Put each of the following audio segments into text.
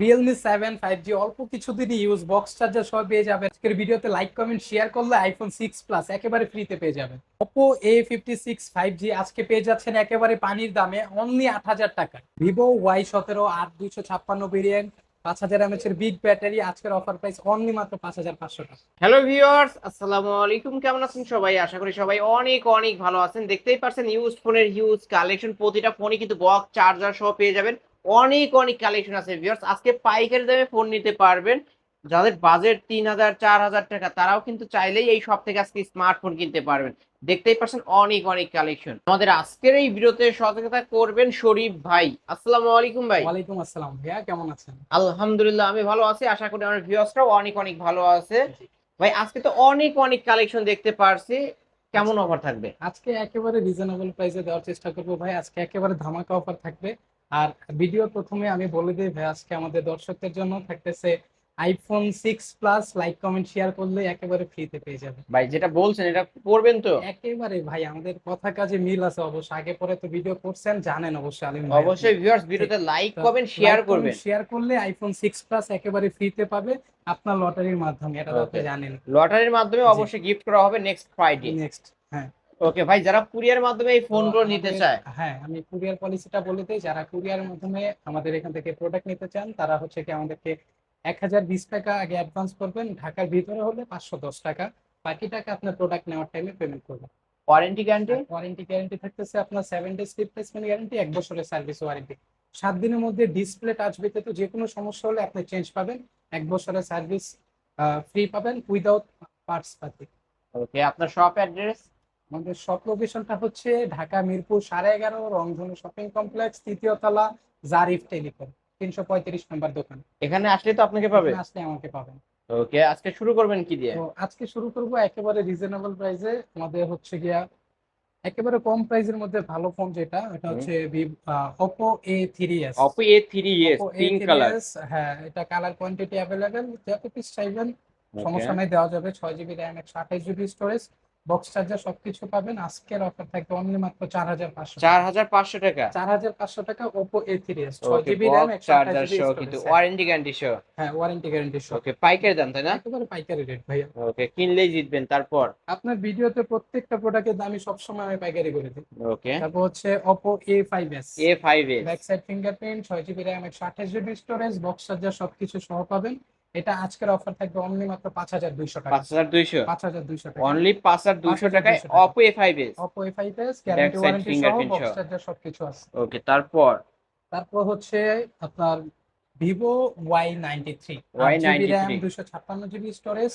Realme seven five জি অল্প কিছুদিন use box charger সব পেয়ে যাবেন। আজকের ভিডিওতে লাইক কমেন্ট শেয়ার করলে আইফোন সিক্স প্লাস একেবারে ফ্রিতে পেয়ে যাবেন। Oppo A fifty six five G আজকে পেয়ে যাচ্ছেন একেবারে পানির দামে অনলি আট হাজার টাকা। ভিভো ওয়াই সতেরো আট দুইশো ছাপ্পান্ন ভেরিয়েন্ট পাঁচ হাজার এমএচ এর বিগ ব্যাটারি আজকের অফার প্রাইস অনলি মাত্র পাঁচ হাজার পাঁচশো টাকা। হ্যালো ভিউয়ার্স আসসালামু আলাইকুম, কেমন আছেন সবাই? আশা করি সবাই অনেক অনেক ভালো আছেন। দেখতেই পারছেন ইউজ ফোনের হিউজ কালেকশন প্রতিটা ফোনে কিন্তু বক্স চার্জার সহ পেয়ে যাবেন। অনেক অনেক কালেকশন আছে ভিউয়ার্স আজকে পাইকারি দামে ফোন নিতে পারবেন। যাদের বাজেট তিন হাজার চার হাজার টাকা তারাও কিন্তু চাইলেই এই সব থেকে আজকে স্মার্টফোন কিনতে পারবেন। দেখতেই পাচ্ছেন অনেক অনেক কালেকশন আমাদের আজকের এই ভিডিওতে সহযোগিতা করবেন শরীফ ভাই। আসসালামু আলাইকুম ভাই। ওয়ালাইকুম আসসালাম ভাইয়া কেমন আছেন? আলহামদুলিল্লাহ আমি ভালো আছি। আশা করি আমার ভিউয়ার্সরাও অনেক অনেক ভালো আছে। ভাই আজকে তো অনেক অনেক কালেকশন দেখতে পারছি। কেমন অফার থাকবে? আজকে একেবারে রিজনেবল প্রাইসে দেওয়ার চেষ্টা করব ভাই। আজকে একেবারে ধামাকা অফার থাকবে। আর ভিডিও প্রথমে আমি বলে দিই ভাই আজকে আমাদের দর্শকদের জন্য থাকতেছে iPhone six plus like comment share করলে একেবারে ফ্রিতে পেয়ে যাবে। ভাই যেটা বলছেন এটা করবেন তো? একেবারে ভাই আমাদের কথা কাজে মিল আছে অবশ্য আগে পরে তো ভিডিও করছেন জানেন অবশ্যই আলিম ভাই। অবশ্যই ভিউয়ার্স ভিডিওতে লাইক কমেন্ট শেয়ার করবেন। শেয়ার করলে আইফোন সিক্স প্লাস একেবারে ফ্রিতে পাবে আপনার লটারির মাধ্যমে এটা তো জানেন লটারির মাধ্যমে অবশ্যই গিফট করা হবে নেক্সট ফ্রাইডে নেক্সট হ্যাঁ। ওকে ভাই যারা কুরিয়ার মাধ্যমে এই ফোনগুলো নিতে চায়। হ্যাঁ আমি কুরিয়ার পলিসিটা বলে দিই যারা কুরিয়ার মাধ্যমে আমাদের এখান থেকে প্রোডাক্ট নিতে চান তারা হচ্ছে কি আমাদেরকে এক হাজার বিশ টাকা আগে অ্যাডভান্স করবেন ঢাকার ভিতরে হলে পাঁচশো দশ টাকা বাকি টাকা আপনার প্রোডাক্ট নেওয়ার টাইমে পেমেন্ট করবেন। ওয়ারেন্টি গ্যারান্টি ওয়ারেন্টি গ্যারান্টি থাকতেছে আপনার সেভেন ডেজ রিপ্লেসমেন্ট গ্যারান্টি এক বছরের সার্ভিস ওয়ারেন্টি সাত দিনের মধ্যে ডিসপ্লে টাচ ব্যতীত যে কোনো সমস্যা হলে আপনি চেঞ্জ পাবেন এক বছরের সার্ভিস ফ্রি পাবেন উইদাউট পার্টস পাতি। ওকে আপনার শপ অ্যাড্রেস আমাদের শপ লোকেশনটা হচ্ছে ঢাকা মিরপুর সাড়ে এগারো রংধনু শপিং কমপ্লেক্স তৃতীয় তলা জারিফ টেলিকম তিনশো পঁয়ত্রিশ নম্বর দোকান। এখানে আসলে তো আপনাকে পাবে? আসলে আমাকে পাবেন ওকে আজকে শুরু করবেন কি দিয়ে? আজকে শুরু করব একেবারে রিজনেবল প্রাইসে আমাদের হচ্ছে গিয়া একেবারে কম প্রাইসের মধ্যে ভালো ফোন যেটা এটা হচ্ছে Oppo A three S Oppo A three S pink colour হ্যাঁ এটা কালার কোয়ান্টিটি অ্যাভেলেবেল যত পিস চাইবেন সমস্যা নাই দেওয়া যাবে। ছয় জিবি র্যাম একশো আঠাশ জিবি স্টোরেজ বক্স চার্জার সবকিছু পাবেন আজকের অফার থাকবে অনলি মাত্র চার হাজার পাঁচশো চার হাজার পাঁচশো টাকা? চার হাজার পাঁচশো টাকা ছয় জিবি র্যাম চার্জার সহ কিন্তু ওয়ারেন্টি গ্যারান্টি সহ? হ্যাঁ ওয়ারেন্টি গ্যারান্টি সব ওকে পাইকারি দাম তাই না? একেবারে পাইকারি রেট ভাইয়া। ওকে কিনলেই জিতবেন তারপর? আপনার ভিডিওতে প্রত্যেকটা প্রোডাক্টের দামই সবসময় আমি পাইকারি করে দিই। ওকে তারপর হচ্ছে A five S A five S back side fingerprint ছয় জিবি র্যাম একশো আঠাশ জিবি স্টোরেজ বক্স চার্জার সবকিছু সহ পাবেন। এটা আজকের অফার থাকবে অনলি মাত্র পাঁচ হাজার দুইশো টাকা। পাঁচ হাজার দুইশো? পাঁচ হাজার দুইশো টাকা। অনলি পাঁচ হাজার দুইশো 5,200 টাকায় টাকা। Oppo A five S guarantee warranty সহ বক্স। চার্জার সবকিছু আছে। ওকে তারপর? তারপর হচ্ছে আপনার Vivo Y ninety three Y93 RAM দুশো ছাপ্পান্ন জিবি স্টোরেজ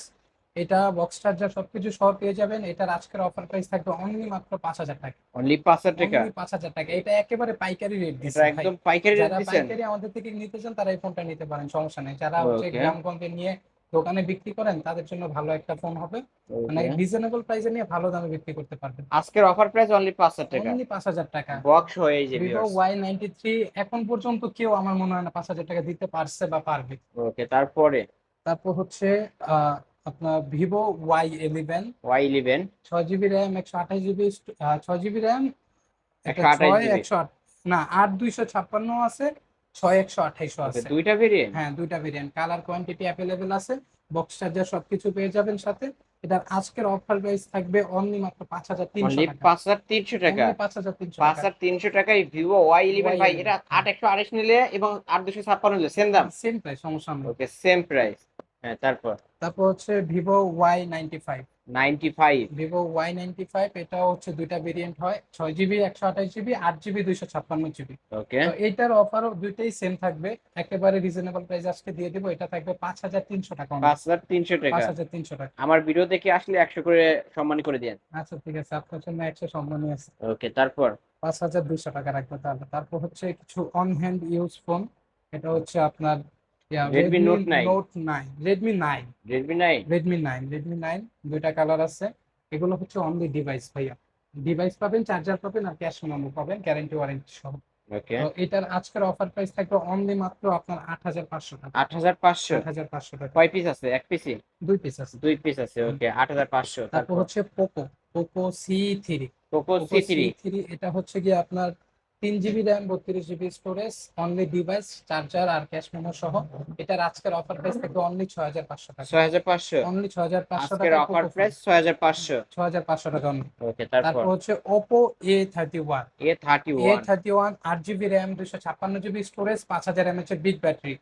এটা বক্স চার্জার সবকিছু সহ পেয়ে যাবেন। এটার আজকের অফার প্রাইস থাকবে অনলি মাত্র পাঁচ হাজার টাকা। অনলি পাঁচ হাজার টাকা? Only পাঁচ হাজার টাকা। এটা একেবারে পাইকারি রেট দিচ্ছে একদম পাইকারি রেট দিচ্ছেন? পাইকারি আমাদের থেকে নিতে চান তারা এই ফোনটা নিতে পারেন সমস্যা নেই। যারা হচ্ছে. গ্রামগঞ্জে নিয়ে দোকানে বিক্রি করেন তাদের জন্য ভালো একটা ফোন হবে। মানে. রিজনেবল প্রাইসে নিয়ে ভালো দামে বিক্রি করতে পারবেন। আজকের অফার প্রাইস অনলি পাঁচ হাজার টাকা। অনলি পাঁচ হাজার টাকা। বক্স হয়ে যে ভিভো ওয়াই নাইনটি থ্রি এখন পর্যন্ত কেউ আমার মনে হয় না পাঁচ হাজার টাকা দিতে পারছে বা পারবে। ওকে তারপরে? তারপর হচ্ছে আহ, আপনার Vivo Y eleven Y eleven. ছয় জিবি র্যাম একশো আঠাশ জিবি ছয় জিবি র্যাম একশো না আট দুইশো ছাপ্পান্ন আছে ছয় একশো আঠাইশো আছে। দুইটা ভেরিয়েন্ট হ্যাঁ দুইটা ভেরিয়েন্ট কালার কোয়ান্টিটি অ্যাভেলেবেল আছে বক্স চার্জার সবকিছু পেয়ে যাবেন সাথে। এটার আজকের অফার প্রাইস থাকবে অনলি মাত্র পাঁচ হাজার তিনশো টাকা। পাঁচ হাজার তিনশো টাকা। পাঁচ হাজার তিনশো পাঁচ টাকা হাজার তিনশো টাকায় ভিভো ওয়াই ইলেভেন ভাই এটা আট একশো আড়াইশ নিলে এবং আট দুশো ছাপ্পান্ন নিলে সেম দাম? সেম প্রাইস সমস্যা নেই। ওকে সেম প্রাইস হ্যাঁ তারপর? তারপর হচ্ছে Vivo Y ninety five ninety five Vivo Y ninety five এটাও হচ্ছে দুইটা ভেরিয়েন্ট হয়। ছয় জিবি একশো আঠাশ জিবি আট জিবি দুইশো ছাপ্পান্ন জিবি ওকে। এইটার অফারও দুইটাই সেম থাকবে। একেবারে রিজনেবল প্রাইস আজকে দিয়ে দিব। এটা থাকবে পাঁচ হাজার তিনশো টাকা পাঁচ হাজার তিনশো টাকা। পাঁচ হাজার তিনশো টাকা। আমার ভিডিও দেখে আসলে একশো করে সম্মান করে দেন। আচ্ছা ঠিক আছে। আপনার জন্য একশো সম্মানী আছে। ওকে তারপর? পাঁচ হাজার দুইশো টাকা রাখবে তাহলে। তারপর হচ্ছে কিছু অন হ্যান্ড ইউজ ফোন এটা হচ্ছে আপনার Redmi Note 9 note nine Redmi nine Redmi nine Redmi nine Redmi nine দুইটা কালার আছে। এগুলো হচ্ছে অনলি ডিভাইস ভাইয়া। ডিভাইস পাবেন চার্জার পাবেন আর ক্যাশ মেমো পাবেন গ্যারান্টি ওয়ারেন্টি সহ। ওকে তো এটার আজকের অফার প্রাইস থাকবে অনলি মাত্র আপনার আট হাজার পাঁচশো টাকা। আট হাজার পাঁচশো? আট হাজার পাঁচশো টাকা। কয় পিস আছে? এক পিসি দুই পিস আছে। দুই পিস আছে ওকে আট হাজার পাঁচশো তারপর হচ্ছে Poco Poco C three Poco C three এটা হচ্ছে গিয়ে আপনার তিন জিবি র্যাম বত্রিশ GB storage only device charger আর ক্যাশ মেমো সহ। এটার আজকের অফার প্রাইস থেকে অনলি ছয় হাজার পাঁচশো টাকা। ছয় হাজার পাঁচশো? অনলি ছয় হাজার পাঁচশো টাকা অফার প্রাইস ছয় হাজার পাঁচশো। ছয় হাজার পাঁচশো টাকা। ওকে তারপর? হচ্ছে Oppo A thirty one A thirty one A thirty one আট জিবি র্যাম দুশো ছাপ্পান্ন জিবি স্টোরেজ পাঁচ হাজার এমএচ এর বিগ ব্যাটারি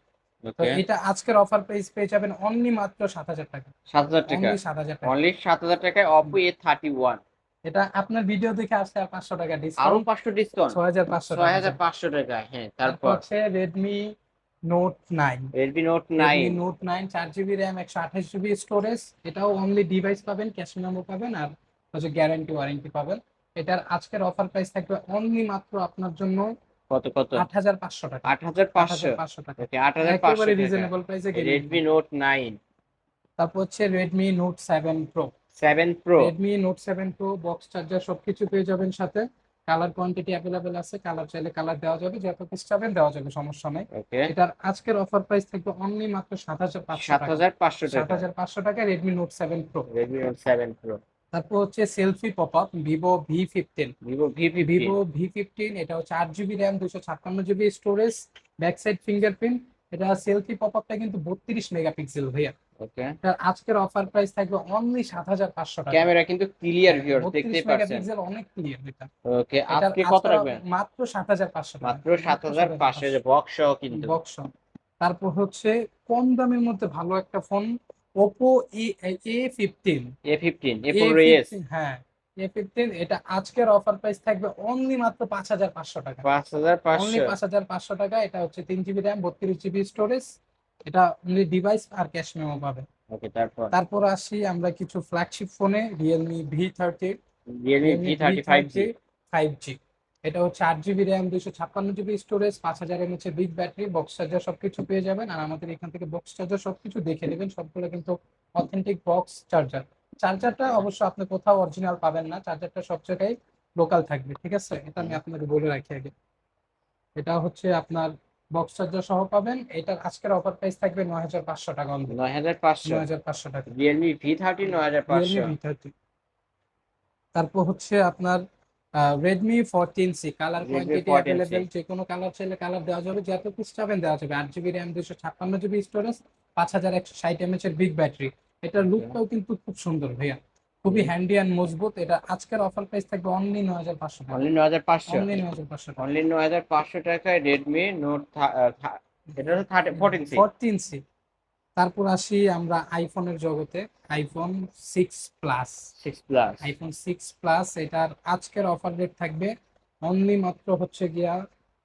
তো এটা আজকের অফার প্রাইস পেয়ে যাবেন অনলি মাত্র সাত হাজার টাকা। সাত হাজার টাকা। অনলি সাত হাজার টাকা। অনলি সাত হাজার টাকায় অপো এ থার্টি ওয়ান এটা আপনার ভিডিও দেখে আসছে আর পাঁচশো টাকা আরও ডিসকাউন্ট পাঁচশো ডিসকাউন্ট ছয় হাজার পাঁচশো ছয় হাজার পাঁচশো টাকা হ্যাঁ তারপর হচ্ছে Redmi note nine Redmi note nine note nine চার জিবি র্যাম একশো আঠাশ জিবি স্টোরেজ এটাও অনলি ডিভাইস পাবেন ক্যাশ মেমো পাবেন আর হচ্ছে গ্যারান্টি ওয়ারেন্টি পাবেন। এটার আজকের অফার প্রাইস থাকবে অনলি মাত্র আপনার জন্য কত কত? আট হাজার পাঁচশো টাকা। আট হাজার পাঁচশো? পাঁচশো টাকা। আট হাজার পাঁচশো রিজনেবল প্রাইসে রেডমি নোট নাইন তারপর হচ্ছে Redmi note seven pro seven pro Redmi note seven pro box charger সবকিছু পেয়ে যাবেন সাথে। কালার কোয়ান্টিটি অ্যাভেলেবেল আছে কালার চাইলে কালার দেওয়া যাবে যত পিস চাবেন দেওয়া যাবে সমস্যা নেই। এটার আজকের অফার প্রাইস থাকবে অনলি মাত্র সাত হাজার পাঁচশো সাত টাকা হাজার পাঁচশো সাত টাকা হাজার পাঁচশো টাকা Redmi note seven pro Redmi note seven pro তারপর হচ্ছে selfie pop up Vivo V fifteen Vivo V Vivo V fifteen এটা হচ্ছে আট জিবি র্যাম দুশো ছাপ্পান্ন GB storage back side fingerprint এটা সেলফি পপ আপটা কিন্তু বত্রিশ মেগাপিক্সেল ভাইয়া। ওকে। আজকের অফার প্রাইস থাকবে অনলি সাত হাজার পাঁচশো টাকা। ক্যামেরা কিন্তু ক্লিয়ার ভিউয়ার বত্রিশ পাচ্ছেন। অনেক ক্লিয়ার এটা ওকে আজকে কত রাখবেন? মাত্র সাত হাজার পাঁচশো মাত্র সাত হাজার পাঁচশো বক্স সহ কিন্তু। বক্স তারপর হচ্ছে কম দামের মধ্যে ভালো একটা phone Oppo A fifteen A পনেরো এস হ্যাঁ এ ফিফটিন এটা আজকের অফার প্রাইস থাকবে অনলি মাত্র পাঁচ হাজার পাঁচশো টাকা। পাঁচ হাজার অনলি পাঁচশো পাঁচ হাজার পাঁচশো টাকা এটা হচ্ছে তিন জিবি র্যাম বত্রিশ জিবি স্টোরেজ এটা অনলি ডিভাইস আর ক্যাশ মেমো পাবে। ওকে তারপর? তারপর আসি আমরা কিছু ফ্ল্যাগশিপ ফোনে thirty five G five G এটা হচ্ছে আট জিবি র্যাম দুশো ছাপ্পান্ন জিবি স্টোরেজ পাঁচ হাজার এমএচ এর বিগ ব্যাটারি বক্স চার্জার সবকিছু পেয়ে যাবেন। আর আমাদের এখান থেকে বক্স চার্জার সবকিছু দেখে নেবেন সবগুলো কিন্তু অথেন্টিক বক্স চার্জার চার্জারটা অবশ্য আপনি কোথাও অরিজিনাল পাবেন না চার্জারটা সব জায়গায় লোকাল থাকবে ঠিক আছে? এটা আমি আপনাকে বলে রাখি আগে। এটা হচ্ছে আপনার বক্স চার্জার সহ পাবেন। এটার আজকের অফার প্রাইস থাকবে নয় হাজার পাঁচশো টাকা অনলি নয় হাজার পাঁচশো। নয় হাজার পাঁচশো টাকা। রিয়েলমি ভি থার্টি নয় হাজার পাঁচশো। রিয়েলমি ভি থার্টি তারপর হচ্ছে আপনার Redmi fourteen C colour quantity available যে কোনো কালার চাইলে কালার দেওয়া যাবে। যত পিস চাবেন দেওয়া যাবে। আট জিবি র্যাম দুশো ছাপ্পান্ন জিবি স্টোরেজ পাঁচ হাজার একশো ষাট এমএচ এর বিগ ব্যাটারি এটার লুকটাও কিন্তু খুব সুন্দর ভাইয়া। খুবই হ্যান্ডি অ্যান্ড মজবুত। এটা আজকের অফার প্রাইস থাকবে অনলি নয় হাজার পাঁচশো টাকা। অনলি নয় হাজার পাঁচশো। অনলি নয় হাজার পাঁচশো টাকা। অনলি নয় হাজার পাঁচশো টাকায় রেডমি নোট এটা thirty fourteen C fourteen C তারপর আসি আমরা আইফোনের জগতে। IPhone six plus six plus iPhone six plus এটার আজকের অফার রেট থাকবে অনলি মাত্র হচ্ছে গিয়া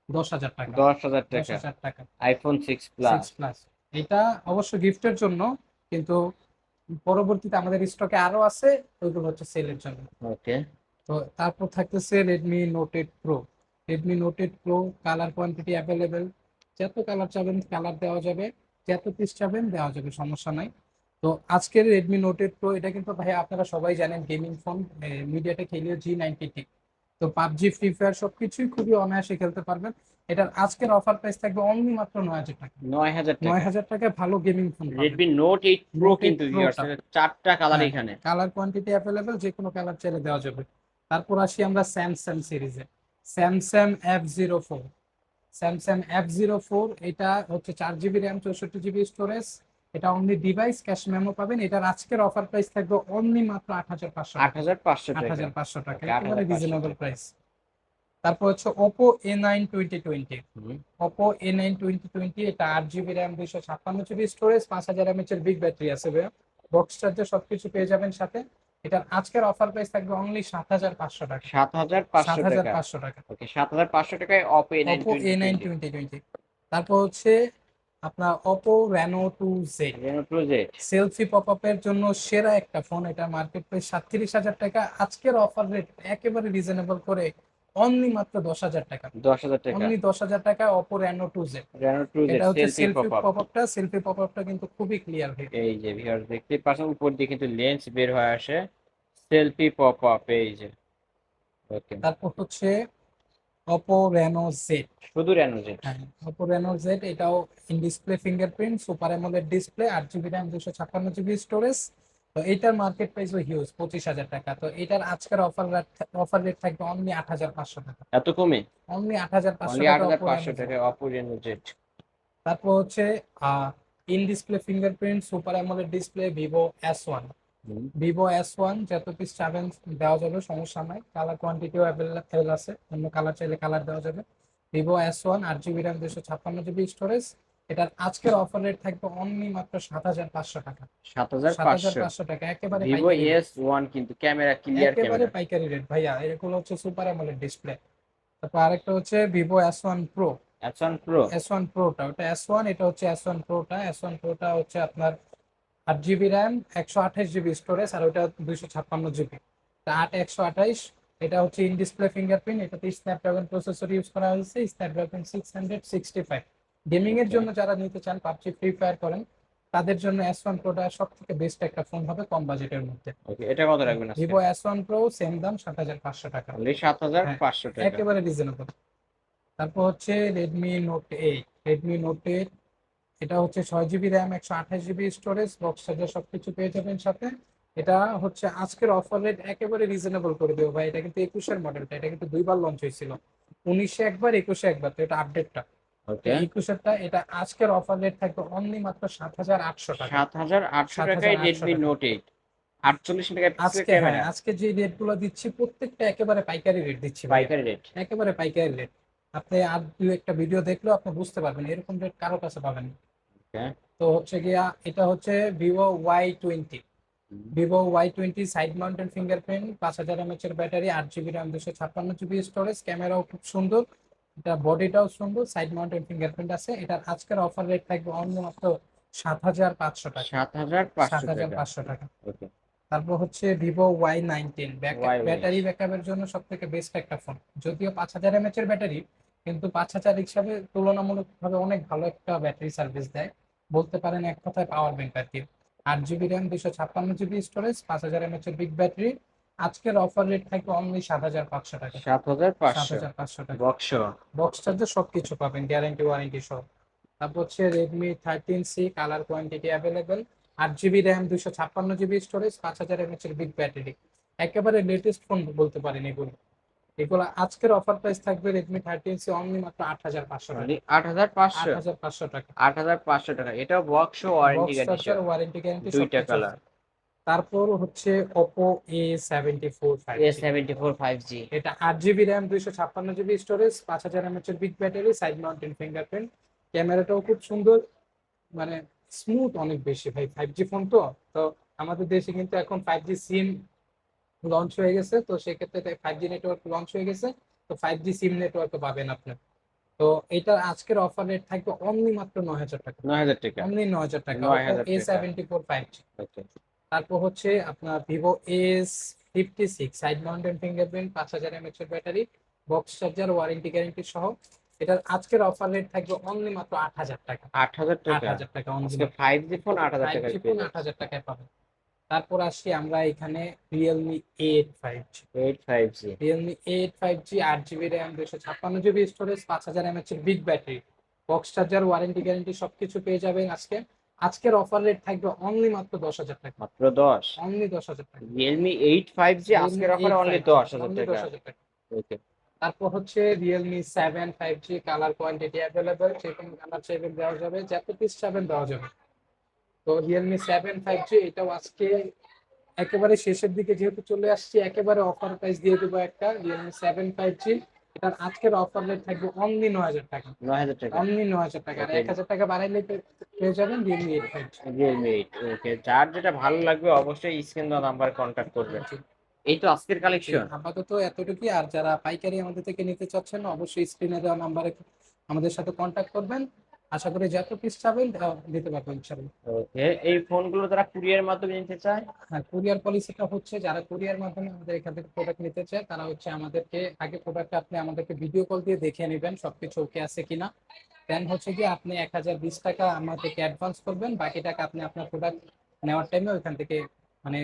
দশ হাজার টাকা। দশ হাজার দশ টাকা হাজার টাকা। IPhone six plus six plus এটা অবশ্য গিফটের জন্য কিন্তু পরবর্তীতে আমাদের স্টকে আরও আছে ওইগুলো হচ্ছে সেলের জন্য। ওকে তো তারপর থাকতেছে Redmi note eight pro Redmi note eight pro colour quantity available যত কালার চাবেন কালার দেওয়া যাবে। যত পিস চাবেন দেওয়া যাবে সমস্যা নাই। তো আজকের রেডমি নোট এইট প্রো এটা কিন্তু ভাই আপনারা সবাই জানেন gaming phone MediaTek Helio G ninety তো পাবজি ফ্রি ফায়ার সবকিছুই খুবই অনায়াসে খেলতে পারবেন। এটার আজকের অফার প্রাইস থাকবে অনলি মাত্র নয় হাজার টাকা। নয় হাজার নয় টাকা হাজার টাকায় ভালো gaming phone Redmi note eight pro Note 8 কিন্তু চারটা কালার হ্যাঁ। এখানে। কালার কোয়ান্টিটি অ্যাভেলেবেল যে কোনো কালার চাইলে দেওয়া যাবে। তারপর আসি আমরা স্যামসাং সিরিজে Samsung F zero four Samsung F zero four এটা হচ্ছে চার জিবি র্যাম চৌষট্টি জিবি স্টোরেজ এটা অনলি ডিভাইস ক্যাশ মেমো পাবেন। এটার আজকের অফার প্রাইস থাকবে অনলি মাত্র আট হাজার পাঁচশো আট হাজার পাঁচশো আট টাকা হাজার পাঁচশো টাকা। একেবারে রিজনেবল প্রাইস তারপর হচ্ছে Oppo A nine twenty twenty Oppo A nine twenty twenty এটা আট জিবি র্যাম দুইশো ছাপ্পান্ন জিবি স্টোরেজ পাঁচ হাজার এমএচ এর বিগ ব্যাটারি আছে ভাইয়া। বক্স চার্জার সবকিছু পেয়ে যাবেন সাথে। এটার আজকের অফার প্রাইস থাকবে অনলি সাত হাজার পাঁচশো টাকা। সাত হাজার সাত পাঁচশো হাজার টাকা পাঁচশো টাকা। ওকে সাত হাজার পাঁচশো টাকায় Oppo A nine twenty twenty তারপর হচ্ছে আপনার two Z Reno two Z selfie pop এর জন্য সেরা একটা ফোন এটা মার্কেট প্রাইস সাতত্রিশ হাজার টাকা। আজকের অফার রেট একেবারে রিজনেবল করে অনলি মাত্র দশ হাজার টাকা। দশ হাজার টাকা। অনলি দশ হাজার টাকা Oppo Reno two Z Reno two Z এটা হচ্ছে সেলফি সেলফি পপ পপ আপটা সেলফি পপ আপটা কিন্তু খুবই ক্লিয়ার হয়ে এই যে ভিউয়ার্স দেখতে পাচ্ছেন উপর দিয়ে কিন্তু লেন্স বের হয়ে আসে। সেলফি পপ আপ এই যে। ওকে তারপর হচ্ছে Oppo Reno Z শুধু রেনো জেড হ্যাঁ Oppo Reno Z এটাও in display fingerprint super AMOLED display আট জিবি র্যাম দুশো ছাপ্পান্ন জিবি স্টোরেজ তো এইটার মার্কেট প্রাইস হিউজ পঁচিশ হাজার টাকা। তো এটার আজকের অফার অফার রেট থাকবে অনলি আট হাজার পাঁচশো টাকা। এত কমে? অনলি আট হাজার পাঁচশো টাকা অপো রেনো জেড তারপর হচ্ছে in display fingerprint super AMOLED display Vivo S one Vivo S one যত পিস চাবেন দেওয়া যাবে সমস্যা নাই। কালার কোয়ান্টিটিও অ্যাভেলেবল আছে। অন্য কালার চাইলে কালার দেওয়া যাবে। ভিভো এস ওয়ান আট জিবি র্যাম দুশো ছাপ্পান্ন জিবি স্টোরেজ এটার আজকের অফার রেট থাকবে অনলি মাত্র সাত হাজার পাঁচশো টাকা। সাত হাজার পাঁচশো। টাকা একেবারে ভিভো এস ওয়ান কিন্তু ক্যামেরা ক্লিয়ার একেবারে পাইকারি রেট ভাইয়া। এরকম হচ্ছে সুপার অ্যামোলেড ডিসপ্লে তারপর আরেকটা হচ্ছে Vivo S one pro S one pro S one প্রোটা ওটা এস ওয়ান এটা হচ্ছে এস ওয়ান প্রোটা এস ওয়ান প্রোটা হচ্ছে আপনার আট জিবি র্যাম একশো আঠাশ জিবি স্টোরেজ আর ওটা দুইশো ছাপ্পান্ন জিবি আট একশো আঠাইশ এটা হচ্ছে ইন ডিসপ্লে ফিঙ্গারপ্রিন্ট এটাতে স্ন্যাপড্রাগন প্রসেসর ইউজ করা হয়েছে Snapdragon six hundred sixty five gaming এর জন্য যারা নিতে চান পাবজি ফ্রি ফায়ার করেন তাদের জন্য এস ওয়ান প্রোটা সব থেকে বেস্ট একটা ফোন হবে কম বাজেটের মধ্যে। এটা কত রাখবেন Vivo S one pro same দাম সাত হাজার পাঁচশো টাকা। সাত হাজার পাঁচশো টাকা। একেবারে রিজনেবল তারপর হচ্ছে Redmi note eight Redmi note eight এটা হচ্ছে ছয় জিবি র্যাম একশো আঠাশ জিবি স্টোরেজ বক্স চার্জার সবকিছু পেয়ে যাবেন সাথে। এটা হচ্ছে আজকের অফার রেট একেবারে রিজনেবল করে দেবো ভাই। এটা কিন্তু একুশের মডেলটা এটা কিন্তু দুইবার লঞ্চ হয়েছিল। উনিশে একবার একুশে একবার তো এটা আপডেটটা একুশেরটা এটা আজকের অফার রেট থাকবে অনলি মাত্র সাত হাজার আটশো টাকা। সাত হাজার আটশো টাকায় রেডমি। নোট এইট আটচল্লিশ আজকে হ্যাঁ আজকে যে রেটগুলো দিচ্ছি প্রত্যেকটা একেবারে পাইকারি রেট দিচ্ছি পাইকারি রেট একেবারে পাইকারি রেট আপনি আর দু একটা ভিডিও দেখলেও আপনি বুঝতে পারবেন এরকম রেট কারও কাছে পাবেন না। তো হচ্ছে গিয়া এটা হচ্ছে Vivo Y twenty Vivo Y twenty side mountain fingerprint পাঁচ হাজার এমএচ এর ব্যাটারি আট জিবি র্যাম দুশো ছাপ্পান্ন জিবি স্টোরেজ ক্যামেরাও খুব সুন্দর এটা বডিটাও সুন্দর সাইড মাউন্টেন ফিঙ্গারপ্রিন্ট আছে এটার আজকের অফার রেট থাকবে অন্য মাত্র সাত হাজার পাঁচশো টাকা। সাত হাজার সাত পাঁচশো হাজার টাকা। পাঁচশো টাকা। তারপর হচ্ছে Vivo Y nineteen Y19 battery ব্যাকআপের জন্য সব থেকে বেস্ট একটা ফোন যদিও পাঁচ হাজার এমএচ এর ব্যাটারি কিন্তু পাঁচ হাজার হিসাবে তুলনামূলকভাবে অনেক ভালো একটা ব্যাটারি সার্ভিস দেয়। বলতে পারেন এক কথায় পাওয়ার ব্যাংক আর কি। আট জিবি র্যাম দুশো ছাপ্পান্ন জিবি স্টোরেজ পাঁচ হাজার এমএচ এর বিগ ব্যাটারি আজকের অফার রেট থাকে অনলি সাত হাজার পাঁচশো টাকা। সাত হাজার সাত পাঁচশো? হাজার পাঁচশো টাকা। বক্স বক্স চার্জার সবকিছু পাবেন গ্যারান্টি ওয়ারেন্টি সব। তারপর হচ্ছে Redmi thirteen C colour quantity available আট জিবি র্যাম দুশো ছাপ্পান্ন জিবি স্টোরেজ পাঁচ হাজার এমএচ এর বিগ ব্যাটারি একেবারে লেটেস্ট ফোন বলতে পারেন এগুলো। এগুলো আজকের অফার প্রাইস থাকবে রেডমি থার্টিন সি অনলি মাত্র আট হাজার পাঁচশো টাকা। অনলি আট হাজার আট পাঁচশো হাজার পাঁচশো টাকা। আট হাজার পাঁচশো টাকা। এটাও box warranty guarantee warranty guarantee দুইটা কালার তারপর হচ্ছে Oppo A seventy four five seventy four five G এটা আট জিবি র্যাম দুইশো ছাপ্পান্ন জিবি স্টোরেজ পাঁচ হাজার এমএচ এর big battery side mountain fingerprint ক্যামেরাটাও খুব সুন্দর। মানে স্মুথ অনেক বেশি। ভাই ফাইভ জি ফোন তো। তো আমাদের দেশে কিন্তু এখন ফাইভ জি সিম লঞ্চ হয়ে গেছে তো সেক্ষেত্রে ফাইভ জি নেটওয়ার্ক লঞ্চ হয়ে গেছে তো ফাইভ জি সিম নেটওয়ার্ক পাবেন আপনি। তো এটা আজকের অফার রেট থাকবে অনলি মাত্র নয় হাজার টাকা। নয় হাজার টাকা। অনলি নয় হাজার টাকা A seventy four five G তারপর হচ্ছে আপনার Vivo S fifty six side mountain fingerprint পাঁচ হাজার এমএচ এর battery box charger warranty guarantee সহ। এটার আজকের অফার রেট থাকবে অনলি মাত্র আট হাজার টাকা। আট হাজার টাকা। আট হাজার টাকা আজকে ফাইভ জি ফোন আট হাজার টাকা আট হাজার টাকায় পাবেন। তারপর আসি আমরা এখানে Realme eight five G eight five G Realme eight five G আট জিবি র্যাম দুশো ছাপ্পান্ন জিবি স্টোরেজ পাঁচ হাজার এমএচ এর big battery box charger warranty guarantee সবকিছু পেয়ে যাবেন আজকে। আজকের অফার রেট থাকবে অনলি মাত্র দশ হাজার টাকা। মাত্র দশ? অনলি দশ হাজার টাকা। রিয়েলমি এইট ফাইভ জি আজকের অফারে অনলি দশ হাজার টাকা। ওকে তারপর হচ্ছে Realme seven five G colour quantity available যে কোনো কালার চাইবেন দেওয়া যাবে যত পিস চাইবেন দেওয়া যাবে। তো রিয়েলমি সেভেন ফাইভ জি এটাও আজকে একেবারে শেষের দিকে যেহেতু চলে আসছি একেবারে অফার প্রাইস দিয়ে দেবো একটা রিয়েলমি সেভেন ফাইভ জি এটার আজকের অফার রেট থাকবে অনলি নয় হাজার টাকা। নয় হাজার টাকা। অনলি নয় হাজার টাকা। আর এক হাজার টাকা বাড়াইলে পেয়ে যাবেন Realme eight five G Realme eight okay যার যেটা ভালো লাগবে অবশ্যই স্ক্রিন দেওয়া নাম্বার কন্ট্যাক্ট করবেন। এই তো আজকের কালেকশন আপাতত এতটুকুই। আর যারা পাইকারি আমাদের থেকে নিতে চাচ্ছেন অবশ্যই স্ক্রিনে দেওয়া নাম্বারে আমাদের সাথে কন্ট্যাক্ট করবেন। আশা করি যত পিস চাবেন দিতে পারব ইনশাআল্লাহ। ওকে এই ফোনগুলো যারা কুরিয়ার মাধ্যমে নিতে চায়? হ্যাঁ কুরিয়ার পলিসিটা হচ্ছে যারা কুরিয়ার মাধ্যমে আমাদের এখান থেকে প্রোডাক্ট নিতে চায় তারা হচ্ছে আমাদেরকে আগে প্রোডাক্ট আপনি আমাদেরকে ভিডিও কল দিয়ে দেখে নেবেন সবকিছু ওকে আছে কিনা। দেন হচ্ছে কি আপনি এক হাজার বিশ টাকা আমাদেরকে অ্যাডভান্স করবেন বাকি টাকা আপনি আপনার প্রোডাক্ট নেওয়ার টাইমে ওইখান থেকে মানে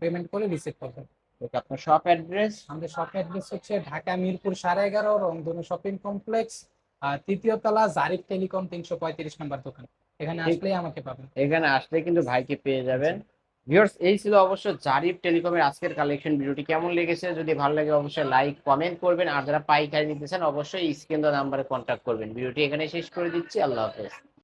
পেমেন্ট করে রিসিভ করবেন। ওকে আপনার শপ অ্যাড্রেস আমাদের শপ অ্যাড্রেস হচ্ছে ঢাকা মিরপুর সাড়ে এগারো রংধনু শপিং কমপ্লেক্স তৃতীয় তলা জারিফ টেলিকম তিনশো পঁয়ত্রিশ নম্বর দোকান। এখানে আসলেই আমাকে পাবেন। এখানে আসলে কিন্তু ভাইকে পেয়ে যাবেন। ভিউয়ার্স এই ছিল অবশ্য জারিফ টেলিকমের আজকের কালেকশন ভিডিওটি। কেমন লেগেছে? যদি ভালো লাগে অবশ্যই লাইক কমেন্ট করবেন। আর যারা পাইকারি নিতে চান অবশ্যই স্ক্রিন নাম্বারে কন্ট্যাক্ট করবেন। ভিডিওটি এখানে শেষ করে দিচ্ছি। আল্লাহ হাফেজ।